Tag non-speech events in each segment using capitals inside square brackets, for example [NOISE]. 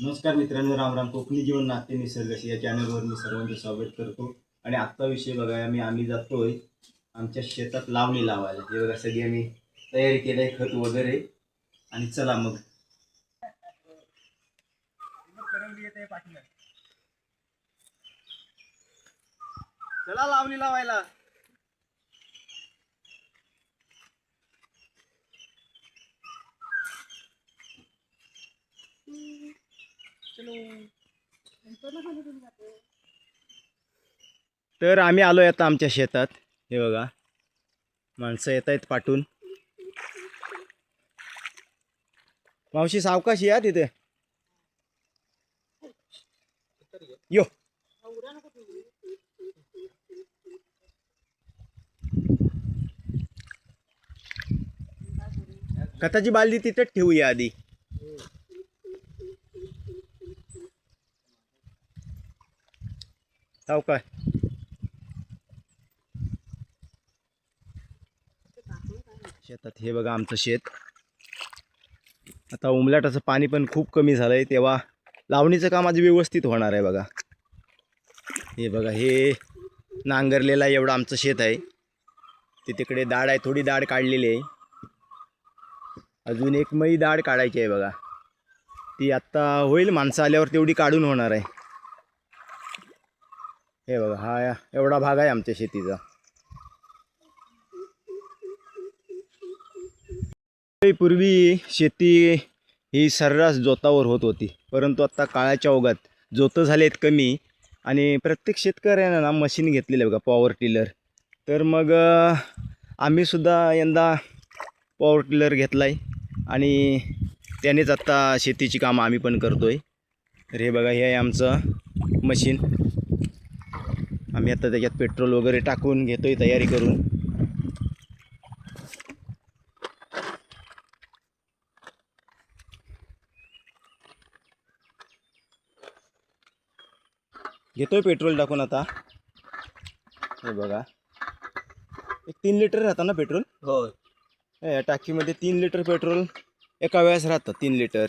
नमस्कार मित्रांनो राम राम. कोकणी जीवन नाते निसर्गशी या चॅनलवर मी सर्वांचं स्वागत करतो. आणि आत्ता विषय बघा आम्ही आम्ही जातोय आमच्या शेतात लावणी लावायला. हे बघा सगळी आम्ही तयारी केलंय खत वगैरे. आणि चला मग. चला लावणी लावायला. तर आम्ही आलो आता आमच्या शेतात. हे बघा. माणसं येत आहेत पाठून. मावशी सावकाशी या तिथे. यो. खताची बालदी तिथेच ठेवूया आधी. सावकाश शेतात हे बघा आमचं शेत. आता उमलाटाचं पाणी पण खूप कमी झालंय तेव्हा लावणीचं काम आज व्यवस्थित होणार आहे बघा. हे बघा हे नांगरलेला आहे एवढं आमचं शेत आहे. ते तिकडे दाड आहे थोडी दाड काढलेली आहे. अजून एक मई दाड काढायची आहे बघा. ती आत्ता होईल माणसं आल्यावर तेवढी काढून होणार आहे. हे बघा हा एवढा भाग आहे आमच्या शेतीचा. पूर्वी शेती ही सर्रास जोतावर होत होती परंतु आत्ता काळाच्या ओघात जोतं झालेत कमी आणि प्रत्येक शेतकऱ्यानं ना मशीन घेतलेलं आहे बघा पॉवर टिलर तर मग आम्हीसुद्धा यंदा पॉवर टिलर घेतला आहे आणि त्यानेच आत्ता शेतीची कामं आम्ही पण करतो आहे तर हे बघा हे आहे आमचं मशीन. आम्ही आता त्याच्यात पेट्रोल वगैरे टाकून घेतोय तयारी करून. घेतोय पेट्रोल टाकून आता. हे बघा. एक तीन लिटर राहतं ना पेट्रोल? हो टाकीमध्ये तीन लिटर पेट्रोल एका वेळेस राहतं तीन लिटर.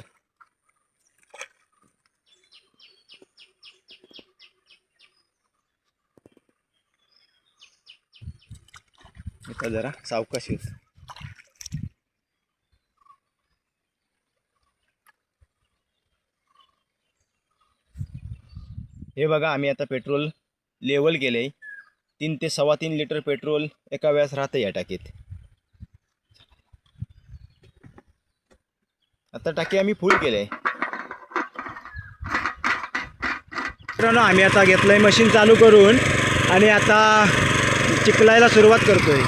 आता जरा सावकाश येत हे बघा आम्ही आता पेट्रोल लेवल केले आहे तीन ते सव्वा तीन लिटर पेट्रोल एका वेळेस राहतं या टाकीत. आता टाकी आम्ही फुल केले मित्रांनो आम्ही आता घेतलंय मशीन चालू करून आणि आता चिखलायला सुरुवात करतोय.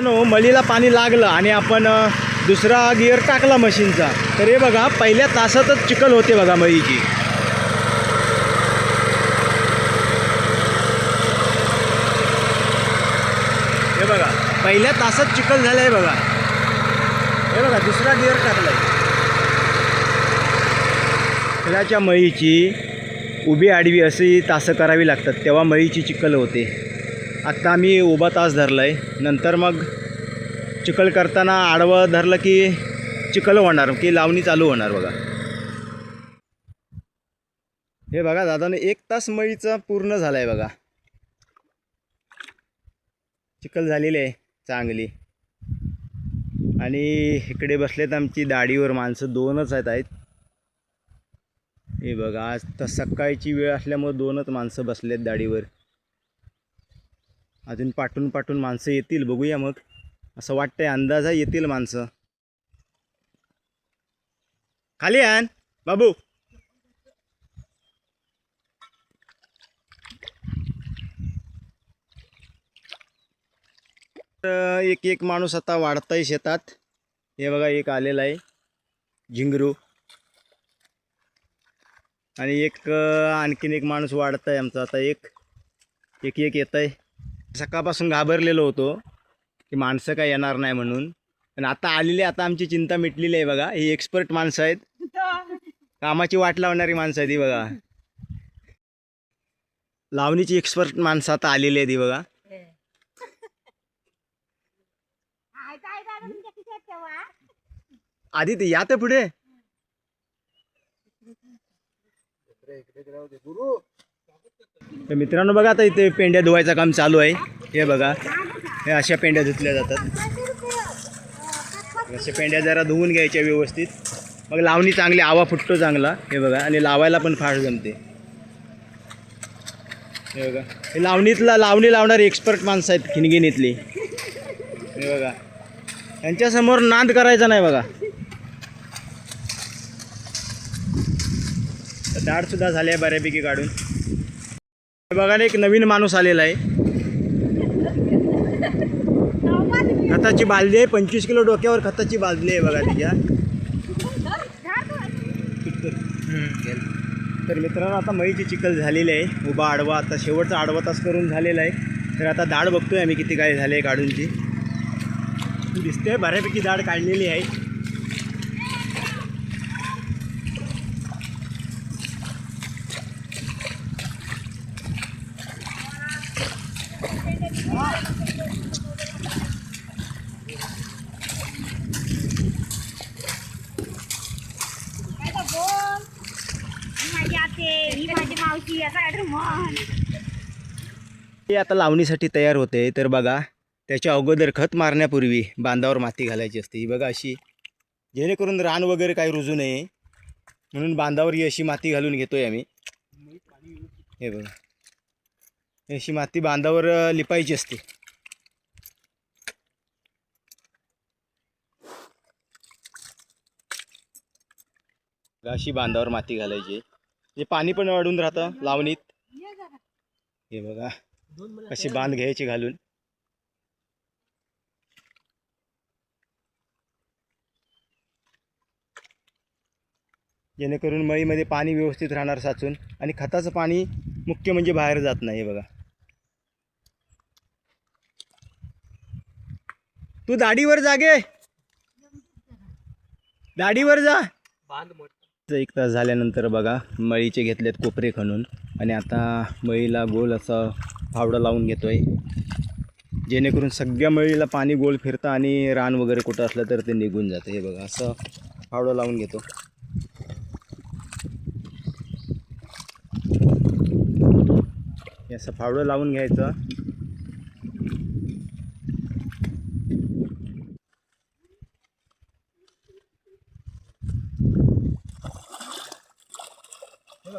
नो मळीला पाणी लागलं आणि आपण दुसरा गिअर टाकला मशीनचा. तर हे बघा पहिल्या तासातच चिखल होते बघा मळीची हे बघा पहिल्या तासात चिखल झालंय बघा. हे बघा दुसरा गिअर टाकलाय. फुलाच्या मळीची उभी आडवी अशी तासं करावी लागतात तेव्हा मळीची चिखल होते. आत्ता आम्ही उभा तास धरला आहे नंतर मग चिखल करताना आडवं धरलं की चिखल होणार की लावणी चालू होणार बघा. हे बघा दादाने एक तास मळीचा पूर्ण झाला आहे बघा. चिखल झालेली आहे चांगली. आणि इकडे बसलेत आमची दाढीवर माणसं दोनच आहेत आहेत. हे बघा आज तर सकाळची वेळ असल्यामुळे दोनच माणसं बसलेत दाढीवर. अजून पाठून पाठून माणसं येतील बघूया मग. असं वाटतंय अंदाजा येतील माणसं. खाली आण बाबू. तर एक एक माणूस आता वाढताय शेतात. हे बघा एक आलेला आहे झिंगरू. आणि एक आणखीन एक माणूस वाढत आहे आमचा. आता एक एक एक येत आहे सकाळपासून घाबरलेलो होतो की माणसं काय येणार नाही म्हणून. पण आता आलेली आता आमची चिंता मिटलेली आहे बघा. ही एक्सपर्ट माणसं आहेत. कामाची वाट लावणारी माणसं आहेत ही बघा. लावणीची एक्सपर्ट माणसं आता आलेली आहेत ही बघा. आधी ते या तर पुढे. तर मित्रांनो बघा आता इथे पेंड्या धुवायचं काम चालू आहे. हे बघा. हे अशा पेंड्या धुतल्या जातात. अशा पेंड्या जरा धुवून घ्यायच्या व्यवस्थित. मग लावणी चांगली आवा फुटतो चांगला. हे बघा. आणि लावायला पण फार जमते. हे बघा. हे लावणीतला लावणी लावणारी एक्सपर्ट माणसं आहेत खिणगिणीतली. हे बघा. यांच्यासमोर नांद करायचा नाही बघा. दाढ सुद्धा झाली आहे बऱ्यापैकी काढून. बघा ना एक नवीन माणूस आलेला आहे. खताची बालदी आहे पंचवीस किलो डोक्यावर खताची बालदी आहे बघा तिच्या. तर मित्रांनो आता मईची चिखल झालेली आहे. उभा आडवा आता शेवटचा आडवा तास करून झालेला आहे. तर आता दाढ बघतोय आम्ही किती काय झाले काढूनची. दिसते बऱ्यापैकी दाढ काढलेली आहे काय गं बोल ही माझी आते ही माझी मावशी असं काय तर म्हण ते आता लावणीसाठी तयार होते. तर बघा त्याच्या अगोदर खत मारण्यापूर्वी बांधावर माती घालायची असते. ही बघा अशी जेणेकरून रान वगैरे काही रुजू नये. म्हणून बांधावर ही अशी माती घालून घेतोय आम्ही. हे बघा. अशी माती बांधावर लिपायची असते. अशी बांधावर माती घालायची. हे पाणी पण वाढून राहतं लावणीत. हे बघा अशी बांध घ्यायची घालून. जेणेकरून मळीमध्ये पाणी व्यवस्थित राहणार साचून आणि खताचं पाणी मुख्य म्हणजे बाहेर जात नाही हे बघा. तू दाढीवर जागे दाढीवर जा. एक तास झाल्यानंतर बघा मळीचे घेतलेत कोपरे खणून. आणि आता मळीला गोल असा फावडा लावून घेतोय. जेणेकरून सगळ्या मळीला पाणी गोल फिरतं आणि रान वगैरे कुठं असलं तर ते निघून जातं. हे बघा असं फावडा लावून घेतो. असं फावडं लावून घ्यायचं.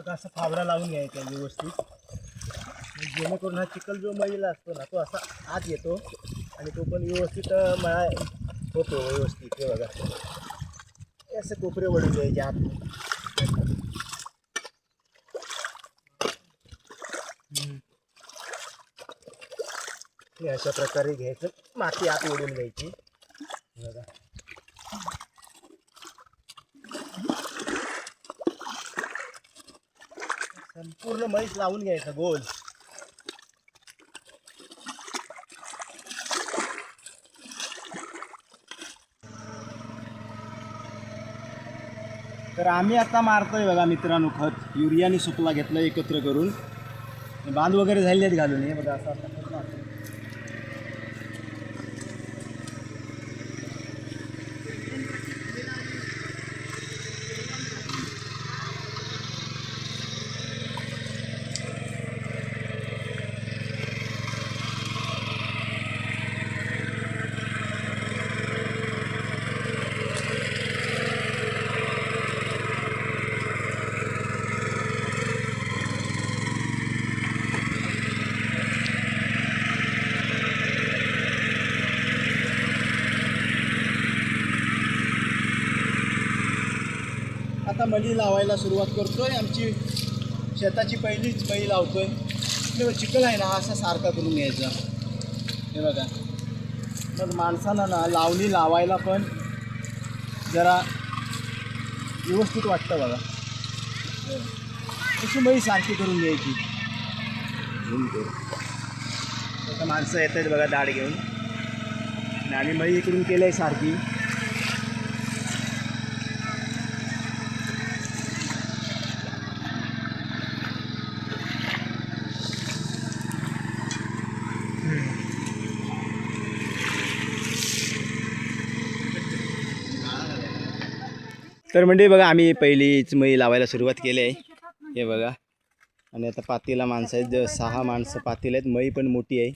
असा फावरा फावडा लावून घ्यायचा व्यवस्थित. जेणेकरून हा चिखल जो मळीला असतो ना तो असा आत येतो आणि तो पण व्यवस्थित मळा होतो व्यवस्थित हे बघा. असे कोपरे वळून द्यायचे आत. हे अशा प्रकारे घ्यायचं. माती आत ओढून घ्यायची हे बघा लावून घ्यायचं गोल. तर आम्ही आता मारतोय बघा मित्रांनो खत. युरियाने सुकला घेतलं एकत्र करून. बांध वगैरे झाले आहेत घालून हे बघा असं आता मळी लावायला सुरुवात करतोय. आमची शेताची पहिलीच मळी लावतोय. इकडे चिखल आहे ना असा सारखा करून घ्यायचा. हे बघा. मग माणसाला ना लावणी लावायला पण जरा व्यवस्थित वाटतं बघा. अशी मळी सारखी करून घ्यायची. आता माणसं येत आहेत बघा दाढ घेऊन. आणि आम्ही इकडून केलं आहे सारखी. तर म्हणजे बघा आम्ही पहिलीच मै लावायला सुरुवात केली आहे. हे बघा. आणि आता पातीला माणसं आहेत ज- सहा माणसं पातील आहेत. मई पण मोठी आहे.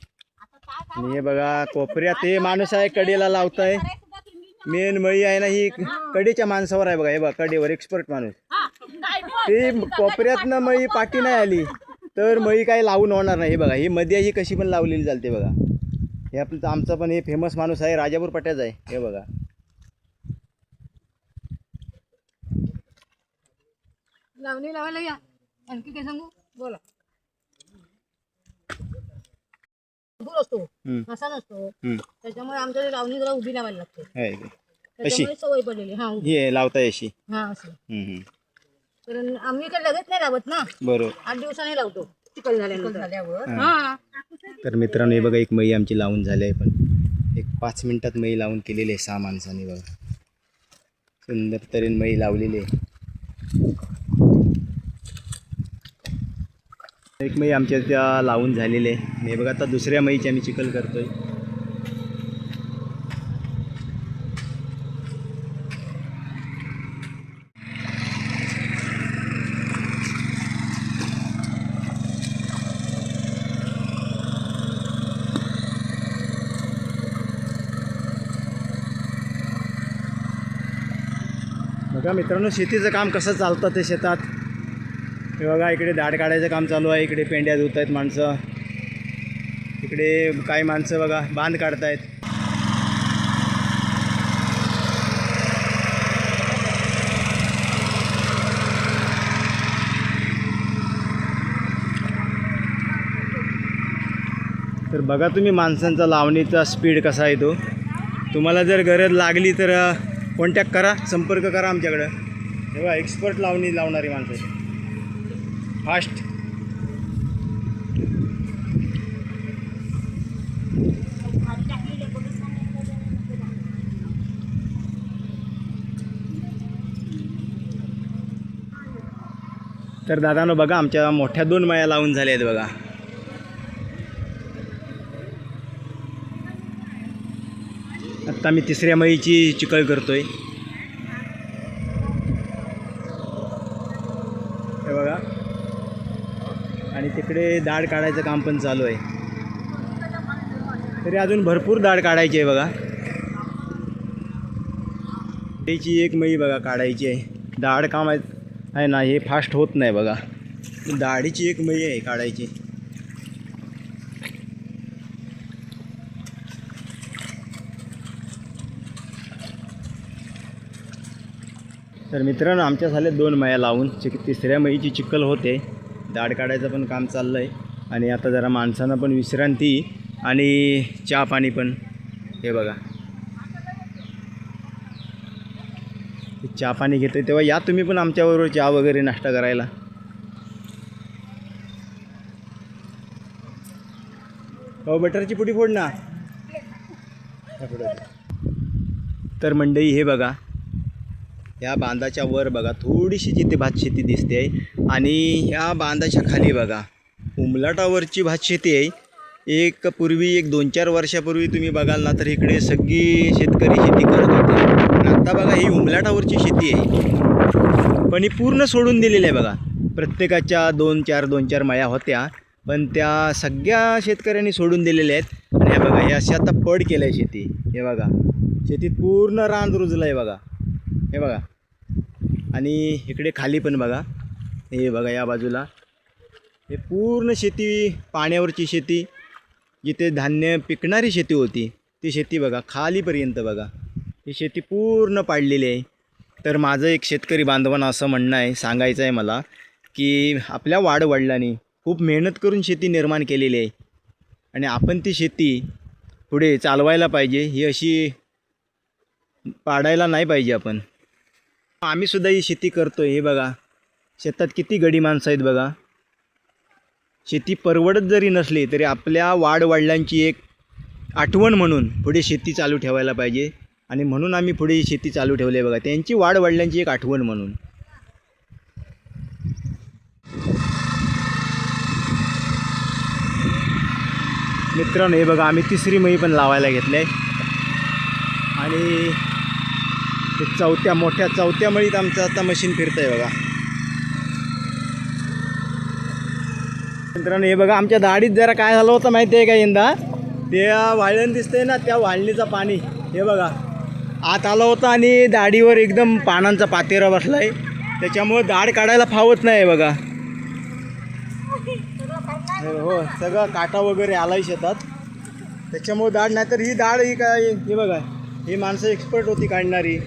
आणि हे बघा कोपऱ्यात हे माणूस आहे कडेला लावताय. मेन मई आहे ना ही कडेच्या माणसावर आहे बघा. हे बघा कडेवर एक्सपर्ट माणूस. ते कोपऱ्यातनं मई पाठी नाही आली. तर मई काही लावून होणार नाही. हे बघा ही मध्ये ही कशी पण लावलेली चालते बघा. हे आपलं आमचा पण हे फेमस माणूस आहे राजापूर पट्ट्याचा आहे. हे बघा. लावणी लावायला या. आणखी काय सांगू? बोला. भरपूर असतो. हम्म, कसा नसतो. हम्म. त्याच्यामुळे आमच्या लावणी जरा उभी लावायला लागते. त्याच्यामुळे सवय पडलेली. हा उभी. ही अशी? हा असं हम्म, हम्म. कारण आम्ही काय लगेच नाही लावत ना. बरोबर. आठ दिवसाने लावतो. चिकल झाल्यानंतर. झाल्यावर. हा. तर मित्रांनो हे बघा एक मई आमची लावून झाली आहे पण एक पाच मिनिटात मई लावून केलेली आहे सहा माणसांनी बघा. सुंदर तऱ्हेने मई लावलेली आहे. एक मई आमच्या त्या लावून झालेले आहे. हे बघा आता दुसऱ्या मईची आम्ही चिखल करतोय. बघा मित्रांनो शेतीचं काम कसं चालतं ते शेतात? हे बघा इकडे दाढ काढायचं काम चालू आहे. इकडे पेंड्या धुत आहेत माणसं. इकडे काही माणसं बघा बांध काढतायत. तर बघा तुम्ही माणसांचा लावणीचा स्पीड कसा आहे तो. तुम्हाला जर गरज लागली तर कॉन्टॅक्ट करा संपर्क करा आमच्याकडं. तेव्हा एक्सपर्ट लावणी लावणारी माणसं फास्ट. तर दादानं बघा आमच्या मोठ्या दोन माया लावून झाल्या आहेत बघा. आत्ता मी तिसऱ्या मईची चिकळ करतोय हे बघा आणि तिकडे दाढ काढायचं काम पण चालू आहे. तरी अजून भरपूर दाढ काढायची आहे बघा. त्याची एक मई बघा काढायची आहे. दाढ काम आहे ना हे फास्ट होत नाही बघा. दाढीची एक मई आहे काढायची. तर मित्रांनो आमच्या झाले दोन मया लावून. चिक तिसऱ्या मईची चिखल होते. दाढ काढायचं पण काम चाललं आहे आणि आता जरा माणसांना पण विश्रांती आणि चहा पाणी पण. हे बघा. चहा पाणी घेतोय तेव्हा या तुम्ही पण आमच्याबरोबर चहा वगैरे नाश्ता करायला. हो बटरची पुडी फोड ना [LAUGHS] तर मंडई हे बघा. या बांधाच्या वर बघा थोडीशी जिथे भातशेती दिसते आहे आणि ह्या बांधाच्या खाली बघा उमलाटावरची भातशेती आहे. एक पूर्वी एक दोन चार वर्षापूर्वी तुम्ही बघाल ना तर इकडे सगळी शेतकरी शेती करत होते. आणि आता बघा ही उमलाटावरची शेती आहे. पण ही पूर्ण सोडून दिलेली आहे बघा. प्रत्येकाच्या दोन चार दोन चार मळ्या होत्या पण त्या सगळ्या शेतकऱ्यांनी सोडून दिलेल्या आहेत. आणि हे बघा हे अशी आता पड केलं आहे शेती. हे बघा शेतीत पूर्ण रान रुजलं आहे बघा. हे बघा. आणि इकडे खाली पण बघा. हे बघा या बाजूला. हे पूर्ण शेती पाण्यावरची शेती जिथे धान्य पिकणारी शेती होती ती शेती बघा खालीपर्यंत बघा. ही शेती पूर्ण पाडलेली आहे. तर माझं एक शेतकरी बांधवांना असं म्हणणं आहे सांगायचं आहे मला की आपल्या वाडवडिलांनी खूप मेहनत करून शेती निर्माण केलेली आहे. आणि आपण ती शेती पुढे चालवायला पाहिजे ही अशी पाडायला नाही पाहिजे आपण. आम्ही सुद्धा ही शेती करतो हे बघा. शेतात किती गडी माणसं आहेत बघा. शेती परवडत जरी नसली तरी आपल्या वाडवडिलांची एक आठवण म्हणून पुढे शेती चालू ठेवायला पाहिजे. आणि म्हणून आम्ही पुढे ही शेती चालू ठेवली आहे बघा. त्यांची वाडवडिलांची एक आठवण म्हणून. मित्रांनो हे बघा आम्ही तिसरी मई पण लावायला घेतलं आहे. आणि ते चौथ्या मोठ्या चौथ्या मळीत आमचं आता मशीन फिरतं आहे बघा. मित्रांनो हे बघा आमच्या दाढीत जरा काय झालं होतं माहिती आहे का यंदा? ते वाळण दिसतंय ना त्या वाळणीचं पाणी. हे बघा आत आलं होतं आणि दाढीवर एकदम पानांचा पातेरा बसला आहे त्याच्यामुळे दाढ काढायला फावत नाही बघा. हो सगळं काटा वगैरे आलाय शेतात. त्याच्यामुळे दाढ नाही तर ही दाढ ही काय हे बघा ही माणसं एक्सपर्ट होती काढणारी.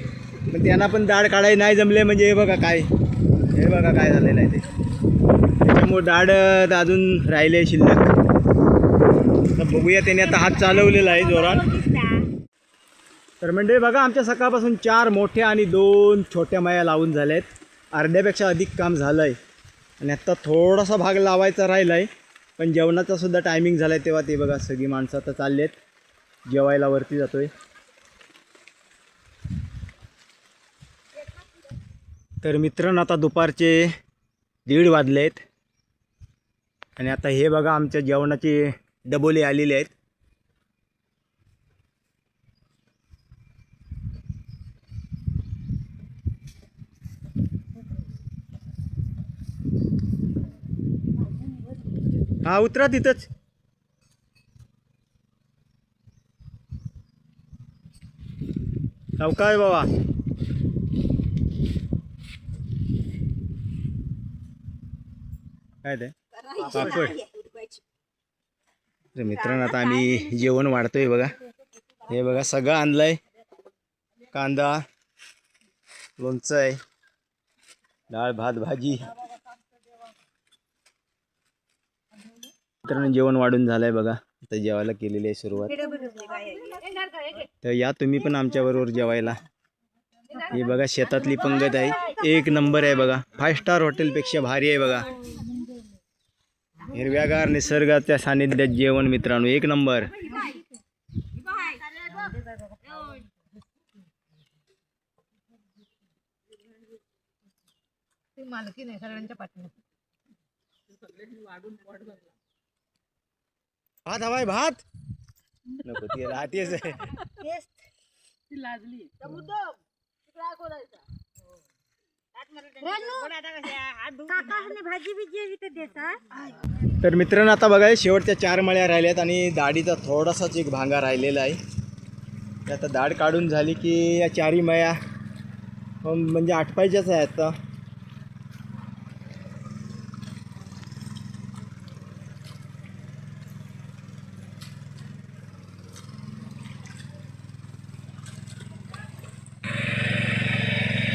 पण त्यांना पण दाढ काढायला नाही जमले म्हणजे हे बघा काय. हे बघा काय झालेलं आहे ते. त्याच्यामुळे दाढ अजून राहिले शिल्लक. तर बघूया त्याने आता हात चालवलेला आहे जोरात. तर म्हणजे बघा आमच्या सकाळपासून चार मोठ्या आणि दोन छोट्या माया लावून झाल्या आहेत अर्ध्यापेक्षा अधिक काम झालं आहे आणि आत्ता थोडासा भाग लावायचा राहिला आहे पण जेवणाचा सुद्धा टायमिंग झाला आहे तेव्हा ते बघा सगळी माणसं आता चालली आहेत जेवायला वरती जातो आहे तर मित्रांनो आता दुपारचे दीड वाजले आहेत आणि आता हे बघा आमच्या जेवणाचे डबोले आलेले आहेत. हा उतरा तिथंच. सावकाश बाबा? काय ते? पापड. तर मित्रांनो आता आम्ही जेवण वाढतोय बघा. हे बघा सगळं आणलंय. कांदा लोणचं आहे डाळ भात भाजी. मित्रांनो जेवण वाढून झालंय बघा. आता जेवायला केलेली आहे सुरुवात. तर या तुम्ही पण आमच्याबरोबर जेवायला. हे बघा शेतातली पंगत आहे. एक नंबर आहे बघा. फाय स्टार हॉटेलपेक्षा भारी आहे बघा. हिरव्यागार निसर्गाच्या सानिध्यात जेवण मित्रांनो. एक नंबर. मालकी नाही सगळ्यांच्या पाठीवर भात हवाय भात? नको ते राहतेच. आहे भाजी तर मित्रांनो आता बघा शेवटच्या चार मळ्या राहिल्यात आणि दाढीचा थोडासाच एक भांगा राहिलेला आहे. आता दाढ काढून झाली की या चारही मळ्या म्हणजे आटपायच्याच आहे आता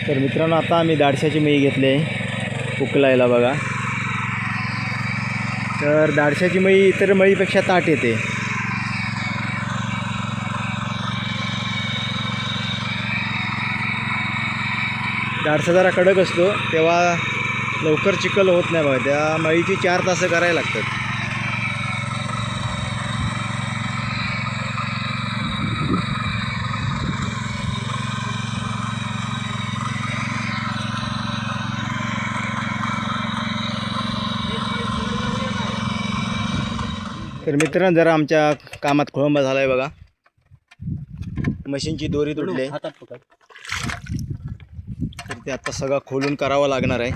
तर मित्रांनो आता आम्ही दाडशाची मई घेतली आहे. उकलायला बघा. तर दाडशाची मळी इतर मळीपेक्षा ताट येते. दाडसा जरा कडक असतो तेव्हा लवकर चिखल होत नाही बघा. त्या मळीची चार तास करायला लागतात. तर मित्रांनो जरा आमच्या कामात खोळंबा झाला आहे बघा. मशीनची दोरी तुटली. आहे. तर ते आता सगळं खोलून करावं लागणार आहे.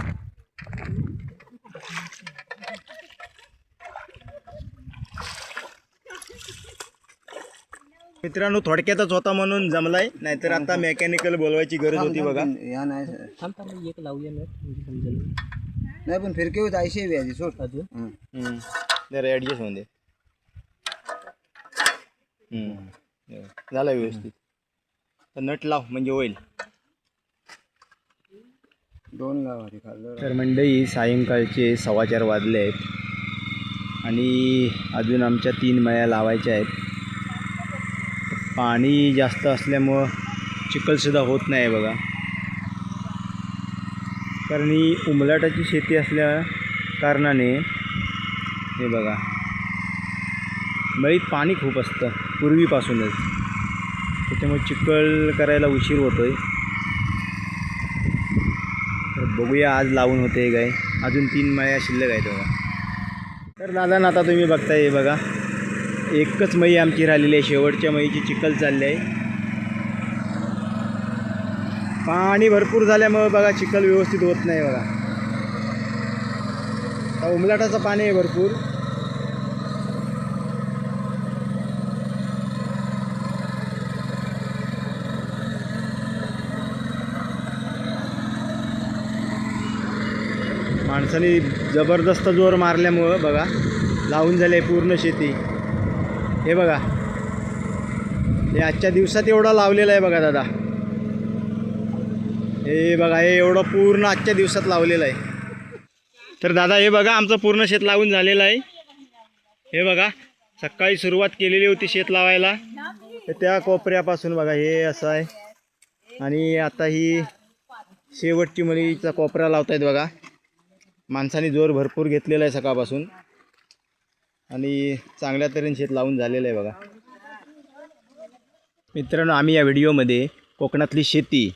मित्रांनो थोडक्यातच होता म्हणून जमलाय. नाहीतर आता मेकॅनिकल बोलवायची गरज होती बघा. या नाही. एक लावूया नाही पण फिरके होत ऐंशी सोड. अजून? ॲडजस्ट होऊन दे. झालं व्यवस्थित. तर नट लाव म्हणजे होईल. दोन लाव तर मंडई सायंकाळचे सव्वा चार वाजले आहेत. आणि अजून आमच्या तीन मळ्या लावायच्या आहेत. पाणी जास्त असल्यामुळं चिखलसुद्धा होत नाही बघा. कारण ही उमलाटाची शेती असल्या कारणाने हे बघा. मळीत पाणी खूप असतं पूर्वीपासूनच. त्याच्यामुळे चिखल करायला उशीर होतोय. तर बघूया आज लावून होते काय. अजून तीन मळ्या शिल्लक आहेत बघा. तर दादा ना आता तुम्ही बघताय हे बघा. एकच मई आमची राहिलेली आहे. शेवटच्या मईची चिखल चालली आहे. पाणी भरपूर झाल्यामुळं बघा चिखल व्यवस्थित होत नाही बघा. उमलाटाचं पाणी आहे भरपूर. माणसाने जबरदस्त जोर मारल्यामुळं बघा लावून झाले पूर्ण शेती. हे बघा. हे आजच्या दिवसात एवढा लावलेला आहे बघा दादा. हे बघा हे एवढं पूर्ण आजच्या दिवसात लावलेलं आहे. तर दादा हे बघा आमचं पूर्ण शेत लावून झालेलं आहे. हे बघा सकाळी सुरुवात केलेली होती शेत लावायला. तर त्या कोपऱ्यापासून बघा हे असं आहे. आणि आता ही शेवटची मुलीचा कोपरा लावतायत बघा. माणसाने जोर भरपूर घेतलेला आहे सकाळपासून. आणि चांगल्या तऱ्हेने शेत लावून झालेलं आहे बघा. मित्रांनो आम्ही या व्हिडिओमध्ये कोकणातली शेती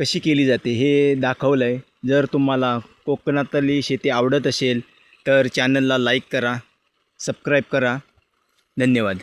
कशी केली जाते हे दाखवलं आहे जर तुम्हाला कोकणातली शेती आवडत असेल तर चॅनलला लाईक करा सबस्क्राईब करा. धन्यवाद.